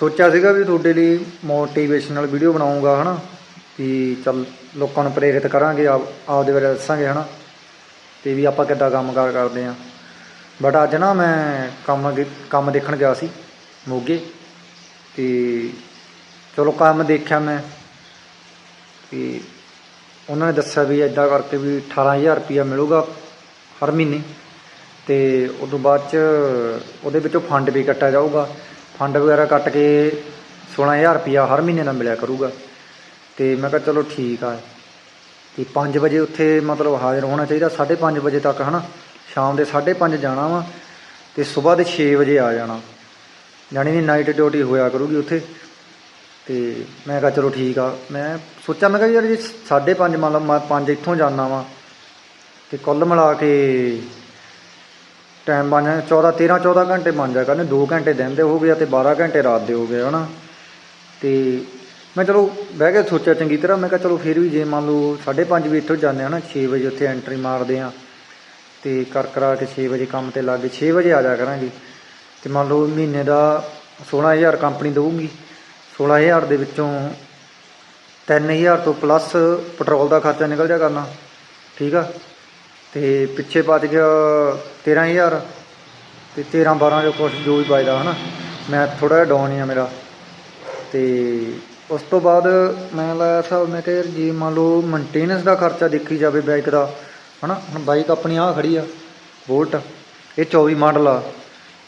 ਸੋਚਿਆ ਸੀਗਾ ਵੀ ਤੁਹਾਡੇ ਲਈ ਮੋਟੀਵੇਸ਼ਨਲ ਵੀਡੀਓ ਬਣਾਉਂਗਾ, ਹਨਾ? ਵੀ ਚੱਲ ਲੋਕਾਂ ਨੂੰ ਪ੍ਰੇਰਿਤ ਕਰਾਂਗੇ, ਆਪ, ਆਪਦੇ ਬਾਰੇ ਦੱਸਾਂਗੇ, ਹਨਾ? ਤੇ ਵੀ ਆਪਾਂ ਕਿੱਦਾਂ ਕੰਮਕਾਰ ਕਰਦੇ ਆ। ਬਟ ਅੱਜ ਨਾ ਮੈਂ ਕੰਮ ਕੰਮ ਦੇਖਣ ਗਿਆ ਸੀ, ਮੋਗੇ। ਤੇ ਚਲੋ ਕੰਮ ਦੇਖਿਆ ਮੈਂ। ਤੇ ਉਹਨਾਂ ਨੇ ਦੱਸਿਆ ਵੀ ਇਦਾਂ ਕਰਕੇ ਵੀ 18000 ਰੁਪਇਆ ਮਿਲੂਗਾ ਹਰ ਮਹੀਨੇ। ਤੇ ਉਸ ਤੋਂ ਬਾਅਦ ਚ ਉਹਦੇ ਵਿੱਚੋਂ ਫੰਡ ਵੀ ਕੱਟਿਆ ਜਾਊਗਾ। ਫੰਡ ਵਗੈਰਾ ਕੱਟ ਕੇ 16000 ਰੁਪਇਆ ਹਰ ਮਹੀਨੇ ਦਾ ਮਿਲਿਆ ਕਰੂਗਾ। ਤੇ ਮੈਂ ਕਿਹਾ ਚਲੋ ਠੀਕ ਆ। ਤੇ 5 ਵਜੇ ਉੱਥੇ ਮਤਲਬ ਹਾਜ਼ਰ ਹੋਣਾ ਚਾਹੀਦਾ 5:30 ਵਜੇ ਤੱਕ, ਹਨਾ? ਸ਼ਾਮ ਦੇ 5:30 ਜਾਣਾ ਵਾ ਤੇ ਸਵੇਰ ਦੇ 6 ਵਜੇ ਆ ਜਾਣਾ। ਜਾਣੀ ਦੀ ਨਾਈਟ ਡਿਊਟੀ ਹੋਇਆ ਕਰੂਗੀ ਉੱਥੇ। ਤੇ ਮੈਂ ਕਿਹਾ ਚਲੋ ਠੀਕ ਆ। ਮੈਂ ਸੋਚਿਆ, ਮੈਂ ਕਿਹਾ ਯਾਰ ਜੇ 5:30 ਮੰਨ ਲਓ ਮੈਂ 5 ਇੱਥੋਂ ਜਾਣਾ ਵਾ ਤੇ ਕੁੱਲ ਮਿਲਾ ਕੇ ਟਾਈਮ ਬਣ ਜਾਣਾ 14 13 14 ਘੰਟੇ ਬਣ ਜਾ ਕਰਨੇ 2 ਘੰਟੇ ਦਿਨ ਦੇ ਹੋ ਗਏ ਤੇ 12 ਘੰਟੇ ਰਾਤ ਦੇ ਹੋ ਗਏ ਹਨਾ? ਤੇ ਮੈਂ ਚਲੋ ਬਹਿ ਕੇ ਸੋਚਿਆ ਚੰਗੀ ਤਰ੍ਹਾਂ, ਮੈਂ ਕਿਹਾ ਚਲੋ ਫਿਰ ਵੀ ਜੇ ਮੰਨ ਲਓ 5:30 ਵਜੇ ਇੱਥੋਂ ਜਾਂਦੇ ਹਨਾ 6 ਵਜੇ ਉੱਥੇ ਐਂਟਰੀ ਮਾਰਦੇ ਆ, ਤੇ ਕਰ ਕਰਾ ਕੇ 6 ਵਜੇ ਕੰਮ ਤੇ ਲੱਗ ਗਏ 6 ਵਜੇ ਆ ਜਾ ਕਰਾਂਗੇ। ਤੇ ਮੰਨ ਲਓ ਮਹੀਨੇ ਦਾ 16000 ਕੰਪਨੀ ਦਊਗੀ 16000 ਦੇ ਵਿੱਚੋਂ 3000 ਤੋਂ ਪਲੱਸ ਪੈਟਰੋਲ ਦਾ ਖਰਚਾ ਨਿਕਲ ਜਾ ਕਰਨਾ, ਠੀਕ ਆ? ਤੇ ਪਿੱਛੇ ਬਚ ਗਿਆ 13000 ਤੇ 13 12 ਜੋ ਕੁਛ ਜੋ ਵੀ ਬਚਦਾ ਹਨਾ। ਮੈਂ ਥੋੜਾ ਜਿਹਾ ਡਾਊਨ ਆ ਮੇਰਾ। ਤੇ ਉਸ ਤੋਂ ਬਾਅਦ ਮੈਂ ਲਾਇਆ ਸਾਹਿਬ ਮੈਂ ਕਿਹਾ ਯਾਰ ਜੇ ਮੰਨ ਲਓ ਮੇਨਟੇਨੈਂਸ ਦਾ ਖਰਚਾ ਦੇਖੀ ਜਾਵੇ ਬਾਈਕ ਦਾ, ਹਨਾ। ਹੁਣ ਬਾਈਕ ਆਪਣੀ ਆ ਖੜੀ ਆ ਵੋਲਟ ਇਹ 24 ਮਾਡਲ ਆ।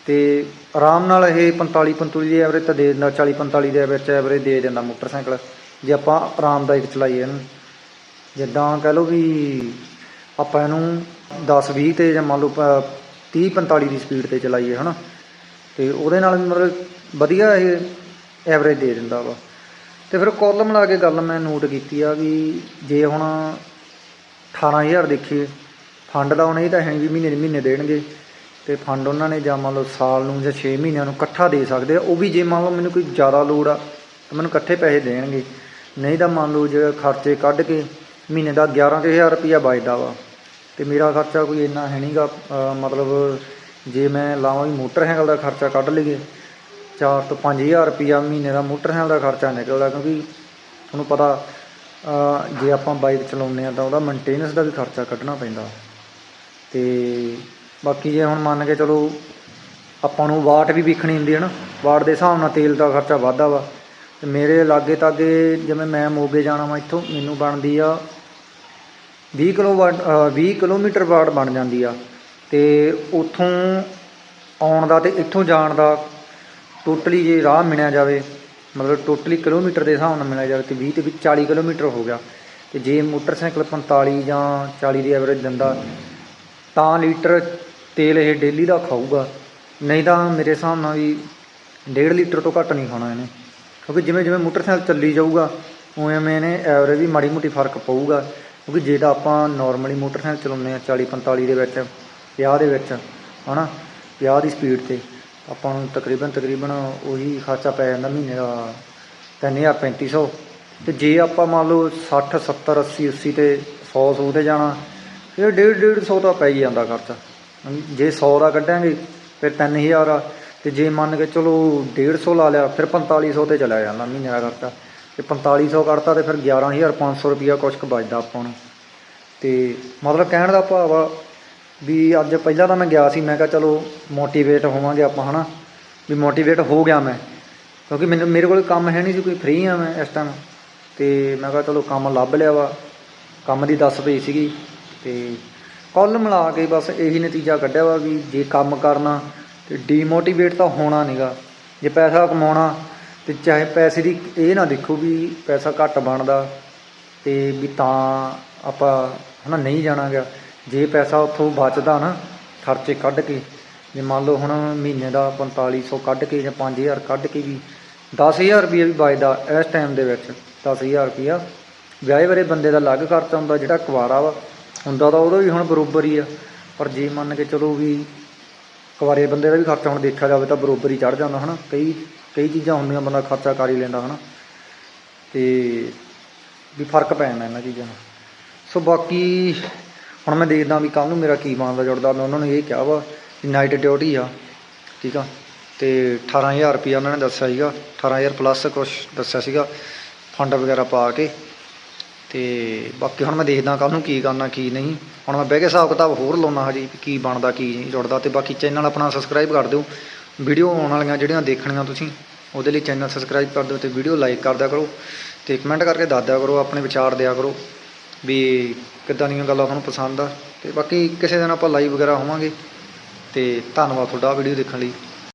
ਤੇ ਆਰਾਮ ਨਾਲ ਇਹ 45 45 ਦੀ ਐਵਰੇਜ ਤਾਂ ਦੇ ਦਿੰਦਾ 40 45 ਦੇ ਵਿੱਚ ਐਵਰੇਜ ਦੇ ਦਿੰਦਾ ਮੋਟਰਸਾਈਕਲ। ਜੇ ਆਪਾਂ ਆਰਾਮਦਾਇਕ ਚਲਾਈਏ ਇਹਨੂੰ ਜਿੱਦਾਂ ਕਹਿ ਲਓ ਵੀ ਆਪਾਂ ਇਹਨੂੰ 10 20 ਤੇ ਜਾਂ ਮੰਨ ਲਓ 30 45 ਦੀ ਸਪੀਡ ਤੇ ਚਲਾਈਏ, ਹਨਾ? ਤੇ ਉਹਦੇ ਨਾਲ ਮਤਲਬ ਵਧੀਆ ਇਹ ਐਵਰੇਜ ਦੇ ਦਿੰਦਾ ਵਾ। ਤੇ ਫਿਰ ਕੁੱਲ ਲਾ ਕੇ ਗੱਲ ਮੈਂ ਨੋਟ ਕੀਤੀ ਆ ਵੀ ਜੇ ਹੁਣ 18000 ਦੇਖੀਏ ਫੰਡ ਦਾ ਹੁਣ ਇਹ ਤਾਂ ਹੈ ਨੀ ਵੀ ਮਹੀਨੇ ਦੇ ਮਹੀਨੇ ਦੇਣਗੇ। ਤੇ ਫੰਡ ਉਹਨਾਂ ਨੇ ਜਾਂ ਮੰਨ ਲਓ ਸਾਲ ਨੂੰ ਜਾਂ 6 ਮਹੀਨਿਆਂ ਨੂੰ ਇਕੱਠਾ ਦੇ ਸਕਦੇ ਆ, ਉਹ ਵੀ ਜੇ ਮੰਨ ਲਓ ਮੈਨੂੰ ਕੋਈ ਜ਼ਿਆਦਾ ਲੋੜ ਆ, ਤਾਂ ਮੈਨੂੰ ਇਕੱਠੇ ਪੈਸੇ ਦੇਣਗੇ। ਨਹੀਂ ਤਾਂ ਮੰਨ ਲਓ ਜੇ ਖਰਚੇ ਕੱਢ ਕੇ ਮਹੀਨੇ ਦਾ 11000 ਰੁਪਇਆ ਬਚਦਾ ਵਾ। ਤੇ ਮੇਰਾ ਖਰਚਾ ਕੋਈ ਇੰਨਾ ਹੈ ਨਹੀਂਗਾ ਮਤਲਬ ਜੇ ਮੈਂ ਲਾਵਾਂ ਵੀ ਮੋਟਰਸਾਈਕਲ ਦਾ ਖਰਚਾ ਕੱਢ ਲਈਏ 4 ਤੋਂ 5000 ਰੁਪਇਆ ਮਹੀਨੇ ਦਾ ਮੋਟਰਸਾਈਕਲ ਦਾ ਖਰਚਾ ਨਿਕਲਦਾ ਕਿਉਂਕਿ ਤੁਹਾਨੂੰ ਪਤਾ ਜੇ ਆਪਾਂ ਬਾਈਕ ਚਲਾਉਂਦੇ ਆ ਤਾਂ ਉਹਦਾ ਮੇਨਟੇਨੈਂਸ ਦਾ ਵੀ ਖਰਚਾ ਕੱਢਣਾ ਪੈਂਦਾ। ਤੇ ਬਾਕੀ ਜੇ ਹੁਣ ਮੰਨ ਕੇ ਚਲੋ ਆਪਾਂ ਨੂੰ ਵਾਟ ਵੀ ਵੇਖਣੀ ਹੁੰਦੀ ਹੈ ਨਾ, ਵਾਟ ਦੇ ਹਿਸਾਬ ਨਾਲ ਤੇਲ ਦਾ ਖਰਚਾ ਵੱਧਦਾ ਵਾ। ਤੇ ਮੇਰੇ ਲਾਗੇ ਤਾਗੇ ਜਿਵੇਂ ਮੈਂ ਮੋਗੇ ਜਾਣਾ ਵਾ ਇੱਥੋਂ ਮੈਨੂੰ ਬਣਦੀ ਆ 20 ਕਿਲੋ ਵਾਟ ਅ, 20 ਕਿਲੋਮੀਟਰ ਵਾਟ ਬਣ ਜਾਂਦੀ ਆ। ਤੇ ਉੱਥੋਂ ਆਉਣ ਦਾ ਤੇ ਇੱਥੋਂ ਜਾਣ ਦਾ ਟੋਟਲੀ ਜੇ ਰਾਹ ਮਿਲਿਆ ਜਾਵੇ ਮਤਲਬ ਟੋਟਲੀ ਕਿਲੋਮੀਟਰ ਦੇ ਹਿਸਾਬ ਨਾਲ ਮਿਲਿਆ ਜਾਵੇ ਤੇ 20 ਤੇ ਵਿੱਚ 40 ਕਿਲੋਮੀਟਰ ਹੋ ਗਿਆ। ਤੇ ਜੇ ਮੋਟਰਸਾਈਕਲ 45 ਜਾਂ 40 ਦੀ ਐਵਰੇਜ ਦਿੰਦਾ ਤਾਂ ਲੀਟਰ ਤੇਲ ਇਹ ਡੇਲੀ ਦਾ ਖਾਊਗਾ। ਨਹੀਂ ਤਾਂ ਮੇਰੇ ਹਿਸਾਬ ਨਾਲ ਵੀ 1.5 ਲੀਟਰ ਤੋਂ ਘੱਟ ਨਹੀਂ ਖਾਣਾ ਇਹਨੇ। ਕਿਉਂਕਿ ਜਿਵੇਂ ਜਿਵੇਂ ਮੋਟਰਸਾਈਕਲ ਚੱਲੀ ਜਾਊਗਾ, ਉਵੇਂ ਉਵੇਂ ਇਹਨੇ ਐਵਰੇਜ ਵੀ ਮਾੜੀ ਮੋਟੀ ਫ਼ਰਕ ਪਊਗਾ। ਕਿਉਂਕਿ ਜੇ ਤਾਂ ਆਪਾਂ ਨਾਰਮਲੀ ਮੋਟਰਸਾਈਕਲ ਚਲਾਉਂਦੇ ਆ 40 45 ਦੇ ਵਿੱਚ 50 ਦੇ ਵਿੱਚ, ਹਨਾ? 50 ਦੀ ਸਪੀਡ ਤੇ ਆਪਾਂ ਨੂੰ ਤਕਰੀਬਨ ਤਕਰੀਬਨ ਉਹੀ ਖਰਚਾ ਪੈ ਜਾਂਦਾ ਮਹੀਨੇ ਦਾ 3000 3500 ਤੇ ਜੇ ਆਪਾਂ ਮੰਨ ਲਓ 60 70 80 80 ਤੇ 100 100 ਤੇ ਜਾਣਾ, ਫਿਰ 1.5 150 ਤਾਂ ਪੈ ਹੀ ਜਾਂਦਾ ਖਰਚਾ। ਜੇ 100 ਦਾ ਕੱਢਾਂਗੇ, ਫਿਰ 3000 ਆ। ਤੇ ਜੇ ਮੰਨ ਕੇ ਚਲੋ 150 ਲਾ ਲਿਆ, ਫਿਰ 4500 ਤੇ ਚਲਾ ਜਾਂਦਾ ਮਹੀਨੇ ਦਾ ਖਰਚਾ। ਤੇ 4500 ਕਰਤਾ ਤੇ ਫਿਰ 11500 ਰੁਪਿਆ ਕੁਛ ਕੁ ਬਚਦਾ ਆਪਾਂ ਨੂੰ। ਤੇ ਮਤਲਬ ਕਹਿਣ ਦਾ ਭਾਵ ਆ ਵੀ ਅੱਜ ਪਹਿਲਾਂ ਤਾਂ ਮੈਂ ਗਿਆ ਸੀ, ਮੈਂ ਕਿਹਾ ਚਲੋ ਮੋਟੀਵੇਟ ਹੋਵਾਂਗੇ ਆਪਾਂ, ਹਨਾ? ਵੀ ਮੋਟੀਵੇਟ ਹੋ ਗਿਆ ਮੈਂ। ਕਿਉਂਕਿ ਮੈਨੂੰ, ਮੇਰੇ ਕੋਲ ਕੰਮ ਹੈ ਨਹੀਂ ਸੀ, ਕੋਈ ਫ੍ਰੀ ਆ ਮੈਂ ਇਸ ਟਾਈਮ ਤੇ ਮੈਂ ਕਿਹਾ ਚਲੋ ਕੰਮ ਲੱਭ ਲਿਆ ਵਾ। ਕੰਮ ਦੀ ਦੱਸ ਪਈ ਸੀਗੀ। ਤੇ ਕੁੱਲ ਮਿਲਾ ਕੇ ਬਸ ਇਹੀ ਨਤੀਜਾ ਕੱਢਿਆ ਵਾ ਵੀ ਜੇ ਕੰਮ ਕਰਨਾ ਤੇ ਡੀਮੋਟੀਵੇਟ ਤਾਂ ਹੋਣਾ ਨਹੀਂਗਾ ਜੇ ਪੈਸਾ ਕਮਾਉਣਾ ਤੇ ਚਾਹੇ ਪੈਸੇ ਦੀ ਇਹ ਨਾ ਦੇਖੋ ਵੀ ਪੈਸਾ ਘੱਟ ਬਣਦਾ ਤੇ ਵੀ ਤਾਂ ਆਪਾਂ ਹਨਾ ਨਹੀਂ ਜਾਣਾਗਾ ਜੇ ਪੈਸਾ ਉੱਥੋਂ ਬਚਦਾ ਨਾ ਖਰਚੇ ਕੱਢ ਕੇ, ਜੇ ਮੰਨ ਲਓ ਹੁਣ ਮਹੀਨੇ ਦਾ 4500 ਕੱਢ ਕੇ ਜਾਂ 5000 ਕੱਢ ਕੇ ਵੀ 10000 ਰੁਪਏ ਵੀ ਬਚਦਾ ਇਸ ਟਾਈਮ ਦੇ ਵਿੱਚ 10000 ਰੁਪਿਆ ਵਿਆਹੇ ਵਾਲੇ ਬੰਦੇ ਦਾ ਅਲੱਗ ਖਰਚਾ ਹੁੰਦਾ ਜਿਹੜਾ ਕੁਵਾਰਾ ਵਾ, ਹੁੰਦਾ ਤਾਂ ਉਹਦਾ ਵੀ ਹੁਣ ਬਰੋਬਰ ਹੀ ਆ। ਪਰ ਜੇ ਮੰਨ ਕੇ ਚਲੋ ਵੀ ਕੁਵਾਰੇ ਬੰਦੇ ਦਾ ਵੀ ਖਰਚਾ ਹੁਣ ਦੇਖਿਆ ਜਾਵੇ ਤਾਂ ਬਰੋਬਰ ਹੀ ਚੜ ਜਾਂਦਾ ਹਨਾ। ਕਈ ਕਈ ਚੀਜ਼ਾਂ ਹੁੰਦੀਆਂ ਬੰਦਾ ਖਰਚਾ ਕਰ ਹੀ ਲੈਂਦਾ ਹਨਾ। ਤੇ ਵੀ ਫ਼ਰਕ ਪੈ ਜਾਂਦਾ ਇਹਨਾਂ ਚੀਜ਼ਾਂ ਨਾਲ। ਸੋ ਬਾਕੀ ਹੁਣ ਮੈਂ ਦੇਖਦਾ ਵੀ ਕੱਲ ਨੂੰ ਮੇਰਾ ਕੀ ਬਣਦਾ ਜੁੜਦਾ। ਮੈਂ ਉਹਨਾਂ ਨੂੰ ਇਹ ਕਿਹਾ ਵਾ ਨਾਈਟ ਡਿਊਟੀ ਆ, ਠੀਕ ਆ। ਤੇ 18000 ਰੁਪਇਆ ਉਹਨਾਂ ਨੇ ਦੱਸਿਆ ਸੀਗਾ। 18000 ਪਲੱਸ ਕੁਝ ਦੱਸਿਆ ਸੀਗਾ ਫੰਡ ਵਗੈਰਾ ਪਾ ਕੇ। ਤੇ ਬਾਕੀ ਹੁਣ ਮੈਂ ਦੇਖਦਾ ਕੱਲ ਨੂੰ ਕੀ ਕਰਨਾ, ਕੀ ਨਹੀਂ। ਹੁਣ ਮੈਂ ਬਹਿ ਕੇ ਹਿਸਾਬ ਕਿਤਾਬ ਹੋਰ ਲਾਉਣਾ ਹਜੀ ਵੀ ਕੀ ਬਣਦਾ, ਕੀ ਨਹੀਂ ਜੁੜਦਾ ਤੇ ਬਾਕੀ ਚੈਨਲ ਆਪਣਾ ਸਬਸਕ੍ਰਾਈਬ ਕਰ ਦਿਓ। ਵੀਡੀਓ ਆਉਣ ਵਾਲੀਆਂ ਜਿਹੜੀਆਂ ਦੇਖਣੀਆਂ ਤੁਸੀਂ, ਉਹਦੇ ਲਈ ਚੈਨਲ ਸਬਸਕ੍ਰਾਈਬ ਕਰ ਦਿਓ ਤੇ ਵੀਡੀਓ ਲਾਈਕ ਕਰ ਦਿਆ ਕਰੋ ਤੇ ਕਮੈਂਟ ਕਰਕੇ ਦੱਸ ਦਿਆ ਕਰੋ, ਆਪਣੇ ਵਿਚਾਰ ਦਿਆ ਕਰੋ ਵੀ ਕਿੱਦਾਂ ਦੀਆਂ ਗੱਲਾਂ ਤੁਹਾਨੂੰ ਪਸੰਦ ਆ। ਤੇ ਬਾਕੀ ਕਿਸੇ ਦਿਨ ਆਪਾਂ ਲਾਈਵ ਵਗੈਰਾ ਹੋਵਾਂਗੇ ਤੇ ਧੰਨਵਾਦ ਤੁਹਾਡਾ ਵੀਡੀਓ ਦੇਖਣ ਲਈ।